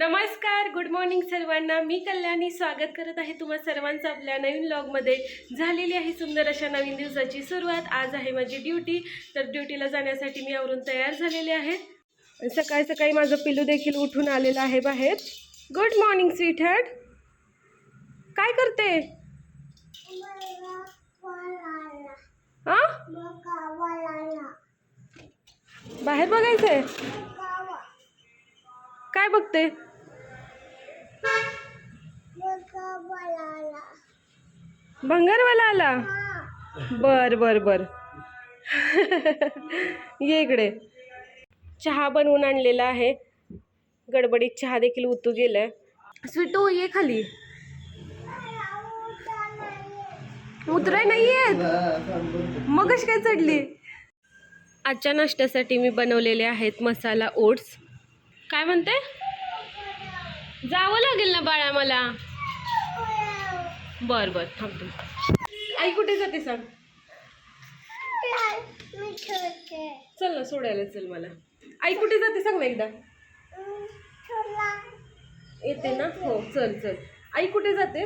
नमस्कार good morning सर्वांना. मी कल्याणी स्वागत करत आहे तुम्हा सर्वांचं आपल्या नवीन ब्लॉगमध्ये झालेली आहे सुंदर अशा नवीन दिवसाची सुरुवात. आज आहे माझी ड्युटी तर ड्युटीला जाण्यासाठी मी आवरून तयार झालेले आहे. सकाळी सकाळी माझं पिलू देखील उठून आलेलं आहे बाहेर. गुड मॉर्निंग स्वीट हॅड काय करते? बाहेर बघायचंय? काय बघते? भंगारवाला आला बर बर बर. ये इकडे. चहा बनवून आणलेला आहे. गडबडीत चहा देखील उतू गेलाय. स्वीटू ये खाली. उतराय नाहीये मग काय चढली? आजच्या नाश्त्यासाठी मी बनवलेले आहेत मसाला ओट्स. काय म्हणते? जावं लागेल ना बाळा मला? बर बर थांबतो आई कुठे जाते सांग? चल ना सोडायला चल मला. आई कुठे जाते सांग ना एकदा. येते ना? हो चल चल. आई कुठे जाते?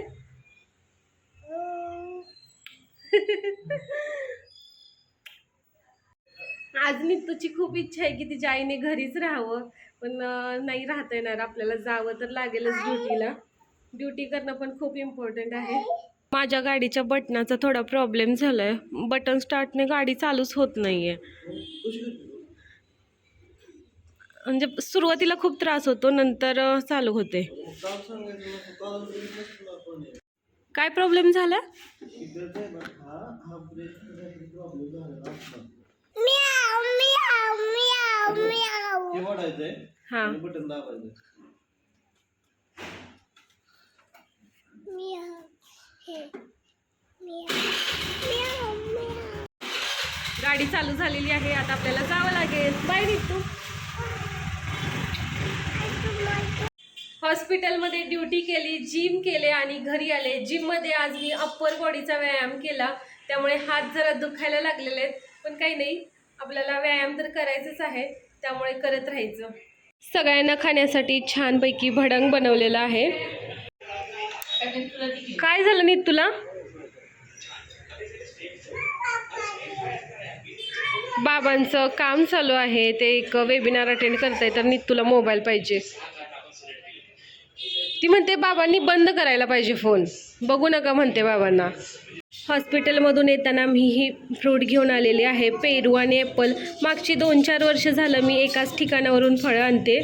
आज नित्तूची खूप इच्छा आहे की तिच्या आईने घरीच राहावं पण नाही राहता येणार. आपल्याला जावं तर लागेलच ड्युटीला. ड्युटी करणं पण खूप इम्पॉर्टंट आहे. माझ्या गाडीच्या बटनाचा थोडा प्रॉब्लेम झालाय. बटन स्टार्टने गाडी चालूच होत नाहीये. म्हणजे सुरुवातीला खूप त्रास होतो नंतर चालू होते. काय प्रॉब्लेम झाला? हे. गाडी चालू झालेली आहे. आता आपल्याला जावं लागेल. बाय निघतो. हॉस्पिटलमध्ये ड्युटी केली जिम केले आणि घरी आले. जिममध्ये आज मी अप्पर बॉडीचा व्यायाम केला. त्यामुळे हात जरा दुखायला लागलेले आहेत. पण काही नाही. आपल्याला व्यायाम तर करायचंच आहे. त्यामुळे करत राहायचं. सगळ्यांना खाण्यासाठी छानपैकी भडंग बनवलेलं आहे. काय झालं नीत तुला? बाबांचं काम चालू आहे. ते एक वेबिनार अटेंड करताय तर नीत तुला मोबाईल पाहिजे. ती म्हणते बाबांनी बंद करायला पाहिजे फोन बघू नका म्हणते बाबांना. हॉस्पिटलमधून येताना मी ही फ्रूट घेऊन आलेली आहे. पेरू आणि ॲपल मागची दोन चार वर्ष झालं मी एकाच ठिकाणावरून फळं आणते.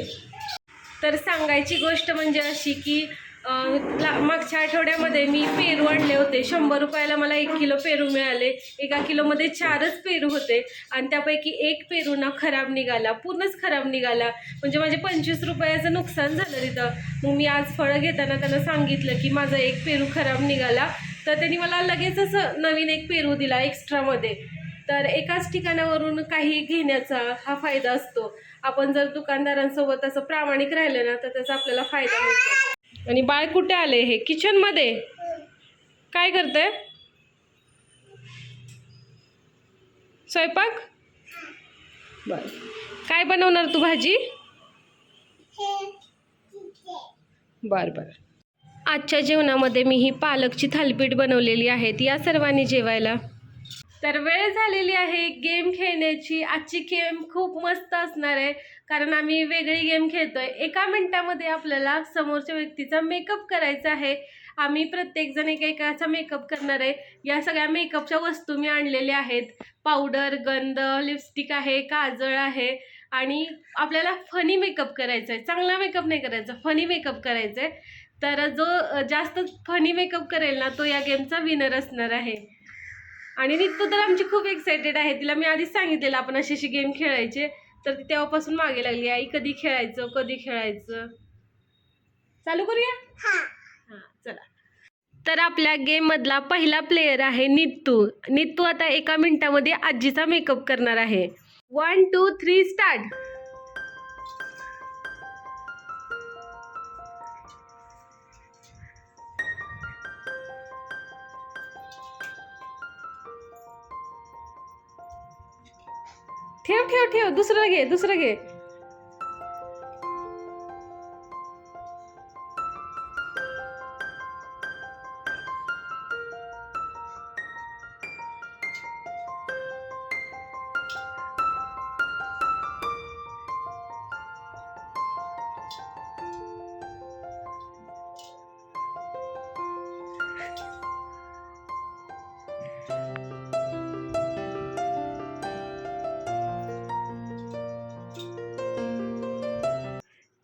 तर सांगायची गोष्ट म्हणजे अशी की मागच्या आठवड्यामध्ये मी पेरू आणले होते. शंभर रुपयाला मला एक किलो पेरू मिळाले. एका किलोमध्ये चारच पेरू होते. आणि त्यापैकी एक पेरू ना खराब निघाला. पूर्णच खराब निघाला. म्हणजे माझे पंचवीस रुपयाचं नुकसान झालं तिथं. मग मी आज फळं घेताना त्यांना सांगितलं की माझा एक पेरू खराब निघाला. तर त्यांनी मला लगेच असं नवीन एक पेरू दिला एक्स्ट्रामध्ये. तर एकाच ठिकाणावरून काही घेण्याचा हा फायदा असतो. आपण जर दुकानदारांसोबत असं प्रामाणिक राहिलं ना तर त्याचा आपल्याला फायदा मिळतो आणि बाळ कुठे आले हे? किचनमध्ये काय करते स्वयंपाक? बर काय बनवणार तू भाजी? बर बर आजच्या जेवणामध्ये मी ही पालकची थालीपीठ बनवलेली आहेत या सर्वांनी जेवायला. तर वेळ झालेली आहे गेम खेळण्याची. आजची गेम खूप मस्त असणार आहे. कारण आम्ही वेगळी गेम खेळतोय. एका मिनिटामध्ये आपल्याला समोरच्या व्यक्तीचा मेकअप करायचा आहे. आम्ही प्रत्येकजण एकेकाचा मेकअप करणार आहे. या सगळ्या मेकअपच्या वस्तू मी आणलेल्या आहेत. पावडर गंध लिपस्टिक आहे काजळ आहे. आणि आपल्याला फनी मेकअप करायचा आहे चांगला मेकअप नाही करायचा फनी मेकअप करायचा आहे तर जो जास्त फनी मेकअप करेल ना तो या गेमचा विनर असणार आहे. आणि नित्तू तर आमची खूप एक्सायटेड आहे. तिला मी आधीच सांगितलेलं आपण अशी अशी गेम खेळायचे. तर ती तेव्हापासून मागे लागली. आई कधी खेळायचं कधी खेळायचं? चालू करूया? हां. चला. तर आपल्या गेममधला पहिला प्लेयर आहे नित्तू. नित्तू आता एका मिनिटामध्ये आजीचा मेकअप करणार आहे. वन टू थ्री स्टार्ट ठेव ठेव ठेव. दुसरं घे दुसरं घे.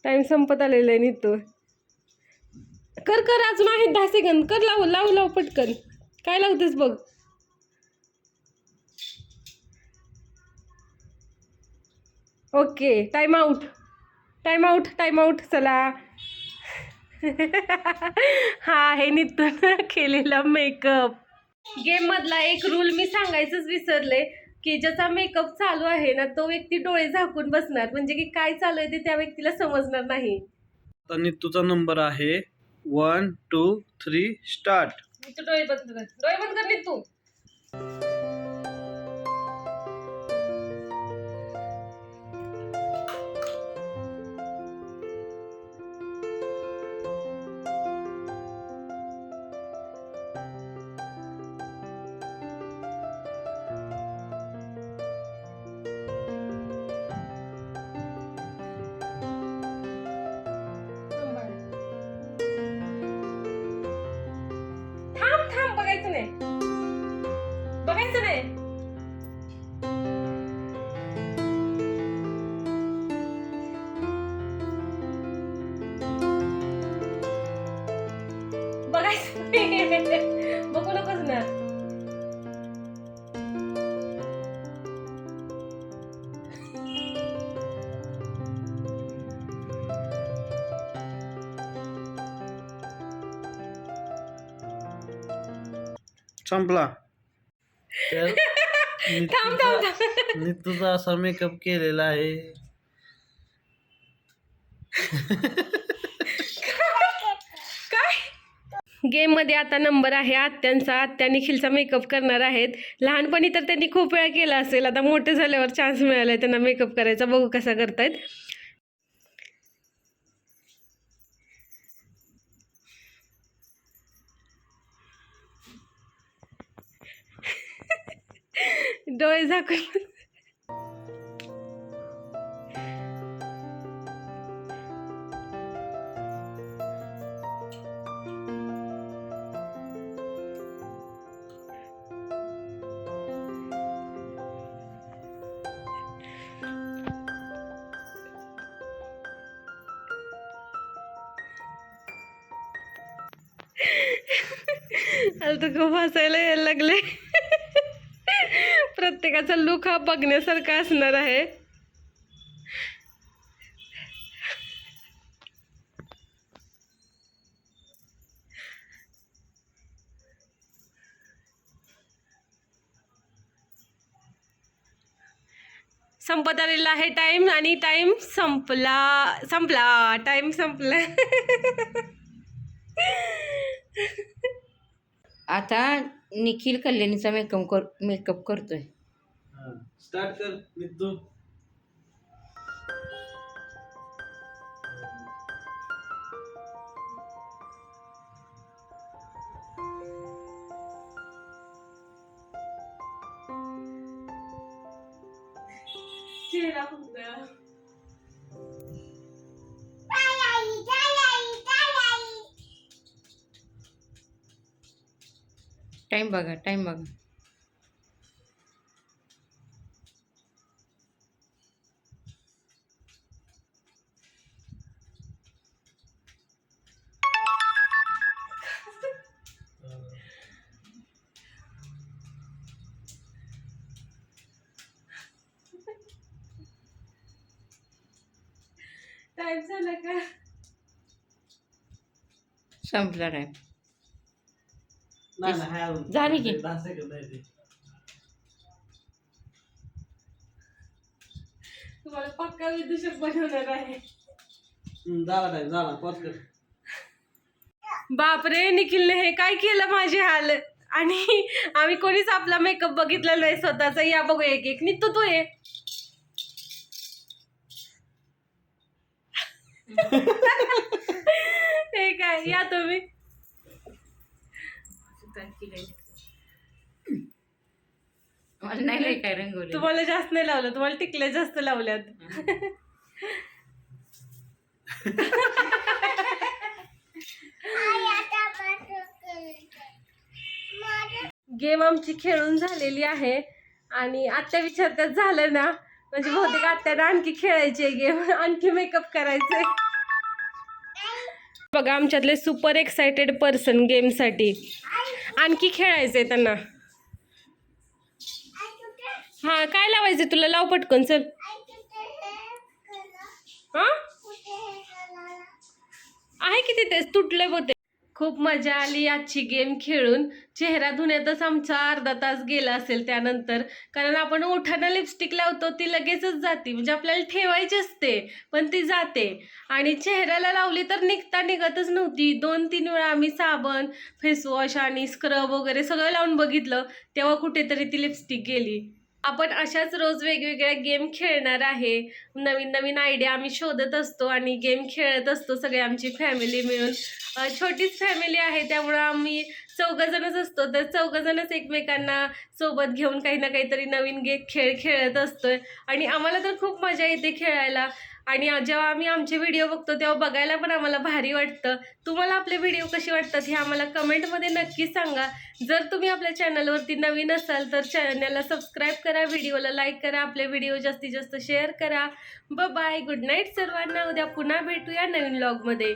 टाइम संपत आलेला आहे निघतो कर कर अजून आहेत दहा सेकंद कर लाव लाव लाव पटकन. काय लावतेस बघ. Okay time out time out time out चला. हा आहे नितून केलेला मेकअप गेम मधला एक रूल मी सांगायचंच विसरले. की ज्याचा मेकअप चालू आहे ना तो व्यक्ती डोळे झाकून बसणार. म्हणजे की काय चालू आहे ते त्या व्यक्तीला समजणार नाही. आता नितूचा नंबर आहे. वन टू थ्री स्टार्ट तू डोळे बंद कर. डोळे बंद कर तू बघायचं बघू ना संपला. थांब थांब थांब. नितूचा असा मेकअप केलेला आहे. गेममध्ये आता नंबर आहे आत्यांचा आत्या निखिलचा मेकअप करणार आहेत. लहानपणी तर त्यांनी खूप वेळा केला असेल आता मोठे झाल्यावर चान्स मिळालाय त्यांना मेकअप करायचा. बघू कसा करतायत. डोळे झाकून आता तर खूप हसायला यायला लागले. प्रत्येकाचा लुक हा बघण्यासारखा असणार आहे. संपत आलेला आहे टाइम आणि टाइम संपला संपला टाइम संपला. आता निखिल कल्याणीचा मेकअप कर मेकअप करतोय. स्टार्ट कर टाइम बघा टाइम बघा. टाइम झाला का? संपला टाइम झाली की? तुम्हाला पक्का विदूषक बनवणार आहे. बापरे निखिलने हे काय केलं माझे हाल? आणि आम्ही कोणीच आपला मेकअप बघितला नाही स्वतःचा. या बघू एक एक. निघतो तू ये. हे काय या तुम्ही. मला नाही लय काय रंगवले तुम्हाला जास्त नाही लावलं तुम्हाला टिकल्या जास्त लावल्यात. गेम आमची खेळून झालेली आहे आणि आत्या विचारतात झालं ना? म्हणजे बहुतेक आत्याला आणखी खेळायचे गेम आणखी मेकअप करायचे बघा आमच्यातले सुपर एक्सायटेड पर्सन गेमसाठी आणखी खेळायचंय त्यांना. हा काय लावायचं तुला? लाव पटकन चल. हा? आहे की तिथेच? तुटलंय होते खूप मजा आली आजची गेम खेळून. चेहरा धुण्यातच आमचा अर्धा तास गेला असेल त्यानंतर. कारण आपण ओठानं लिपस्टिक लावतो ती लगेचच जाते. म्हणजे आपल्याला ठेवायची असते पण ती जाते. आणि चेहऱ्याला लावली तर निघता निघतच नव्हती. दोन तीन वेळा आम्ही साबण फेसवॉश आणि स्क्रब वगैरे सगळं लावून बघितलं. तेव्हा कुठेतरी ती लिपस्टिक गेली. आपण अशाच रोज वेगवेगळ्या गेम खेळणार आहे. नवीन नवीन आयडिया आम्ही शोधत असतो आणि गेम खेळत असतो सगळे आमची फॅमिली मिळून. छोटीच फॅमिली आहे त्यामुळं आम्ही चौघंजणच असतो. तर चौघंजणच एकमेकांना सोबत घेऊन काही ना काहीतरी नवीन गे खेळ खेळत असतोय. आणि आम्हाला तर खूप मजा येते खेळायला. आणि जेव्हा आम्ही आमचे व्हिडिओ बघतो तेव्हा बघायला पण आम्हाला भारी वाटतं. तुम्हाला आपले व्हिडिओ कसे वाटतात हे आम्हाला कमेंटमध्ये नक्की सांगा. जर तुम्ही आपल्या चॅनलवरती नवीन असाल तर चॅनलला सबस्क्राईब करा व्हिडिओला लाईक करा आपले व्हिडिओ जास्तीत जास्त शेअर करा. ब बाय गुड नाईट सर्वांना. उद्या पुन्हा भेटूया नवीन ब्लॉगमध्ये